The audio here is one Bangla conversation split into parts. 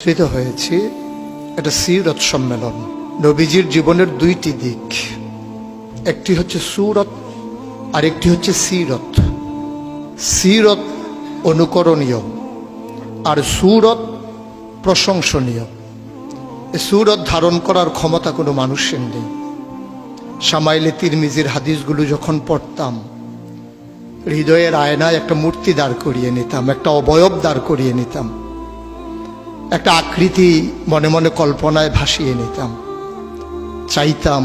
একত্রিত হয়েছি এটা সিরত সম্মেলন। নবীজির জীবনের দুইটি দিক। একটি হচ্ছে সুরত আর একটি হচ্ছে সিরত। সিরত অনুকরণীয় আর সুরত প্রশংসনীয়। সুরত ধারণ করার ক্ষমতা কোনো মানুষের নেই। সামাইলে তিরমিজির হাদিসগুলো যখন পড়তাম, হৃদয়ের আয়নায় একটা মূর্তি দাঁড় করিয়ে নিতাম, একটা অবয়ব দাঁড় করিয়ে নিতাম। একটা আকৃতি মনে মনে কল্পনায় ভাসিয়ে নিতাম। চাইতাম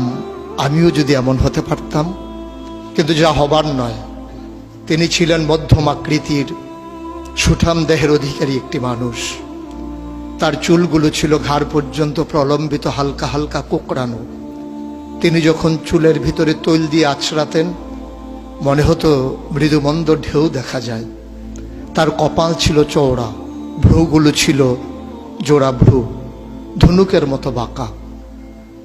আমিও যদি এমন হতে পারতাম, কিন্তু যা হবার নয়, তিনি ছিলেন মধ্যম আকৃতির সুঠাম দেহের অধিকারী একটি মানুষ। তার চুলগুলো ছিল ঘাড় পর্যন্ত প্রলম্বিত হালকা হালকা কোকড়ানো। তিনি যখন চুলের ভিতরে তৈল দিয়ে আছড়াতেন, মনে হতো মৃদুমন্দ ঢেউ দেখা যায়। তার কপাল ছিল চওড়া, ভ্রুগুলো ছিল জোড়া ভ্রু, ধনুকের মতো বাঁকা।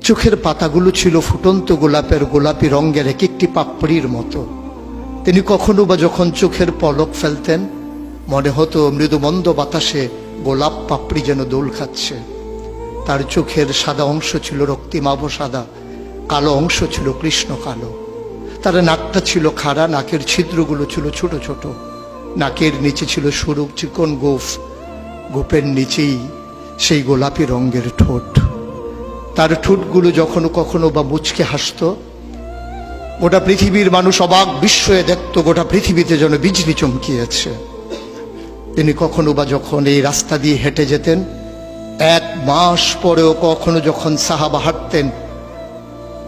চোখের পাতাগুলো ছিল ফুটন্ত গোলাপের গোলাপি রঙের এক একটি পাপড়ির মতো। তিনি কখনো বা যখন চোখের পলক ফেলতেন, মনে হতো মৃদুমন্দ বাতাসে গোলাপ পাপড়ি যেন দোল খাচ্ছে। তার চোখের সাদা অংশ ছিল রক্তিমাভ সাদা, কালো অংশ ছিল কৃষ্ণ কালো। তার নাকটা ছিল খাড়া, নাকের ছিদ্রগুলো ছিল ছোট ছোট। নাকের নিচে ছিল সরু চিকন গোফ। গোপের নিচেই সেই গোলাপি রঙের ঠোঁট। তার ঠোঁটগুলো যখন কখনো বা মুচকে হাসত, গোটা পৃথিবীর মানুষ অবাক বিস্ময়ে দেখত গোটা পৃথিবীতে যেন বিজলি চমকিয়েছে। তিনি কখনো বা যখন এই রাস্তা দিয়ে হেঁটে যেতেন, এক মাস পরেও কখনো যখন সাহাবা হাঁটতেন,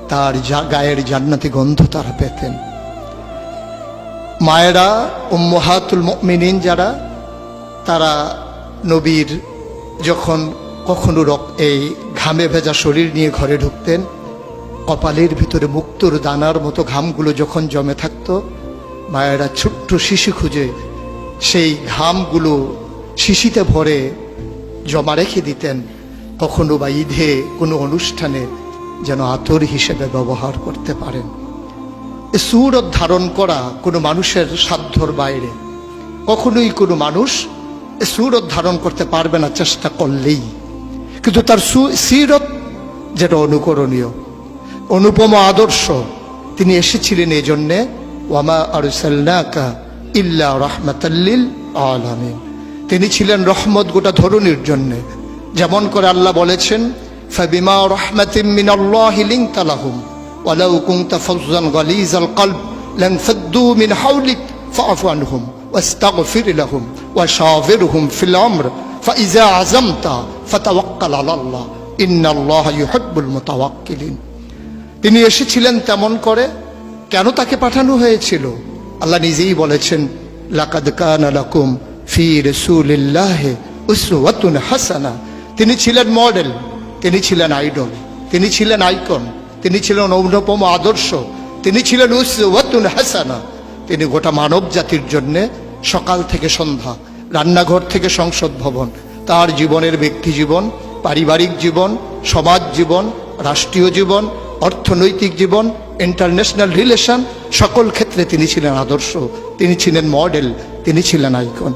তার গায়ের জান্নাতি গন্ধ তারা পেতেন। মায়েরা, উম্মহাতুল মিনিন যারা, তারা নবীর যখন কখনো এই ঘামে ভেজা শরীর নিয়ে ঘরে ঢুকতেন, কপালের ভিতরে মুক্তোর দানার মতো ঘামগুলো যখন জমে থাকত, মায়েরা ছোট্ট শিশু খুঁজে সেই ঘামগুলো শিশিতে ভরে জমা রেখে দিতেন। কখনো বা ঈদে কোনো অনুষ্ঠানে যেন আতর হিসেবে ব্যবহার করতে পারেন। সুরত ধারণ করা কোনো মানুষের সাধ্যর বাইরে। কখনোই কোনো মানুষ সুরত ধারণ করতে পারবে না চেষ্টা করলেই। কিন্তু তার সু, সিরত যেটা অনুকরণীয়, অনুপম আদর্শ, তিনি এসেছিলেন এই জন্যে ওয়ামা আরুসাল্লাকা ইল্লা রহমাতাল্লিল আলামিন। তিনি ছিলেন রহমত গোটা ধরুনির জন্যে। যেমন করে আল্লাহ বলেছেন, ফাবিমা রহমাতিম মিন আল্লাহ লিং তালাহুম ওয়ালাউ কুংতা ফজান গলিজ আল কল্ব লাং ফদ্দু মিন হাউলিক ফাফু আনহুম, ওয়াস্তাগফির লাহুম। وشاورهم في الأمر فإذا عزمت فتوكل على الله إن الله يحب المتوكلين তিনি এসেছিলেন তেমন করে কেন তাকে পাঠানো হয়েছিল আল্লাহ নিজেই বলেছেন লাকাদ কানা লাকুম ফি রাসূলিল্লাহি উসওয়াতুন হাসানা তিনি ছিলেন মডেল তিনি ছিলেন আইডল তিনি ছিলেন আইকন তিনি ছিলেন অনুপম আদর্শ তিনি ছিলেন উসওয়াতুন হাসানা তিনি গোটা মানব জাতির জন্য সকাল থেকে সন্ধ্যা, রান্নাঘর থেকে সংসদ ভবন, তার জীবনের ব্যক্তি জীবন, পারিবারিক জীবন, সমাজ জীবন, রাষ্ট্রীয় জীবন, অর্থনৈতিক জীবন, ইন্টারন্যাশনাল রিলেশন, সকল ক্ষেত্রে তিনি ছিলেন আদর্শ, তিনি ছিলেন মডেল, তিনি ছিলেন আইকন।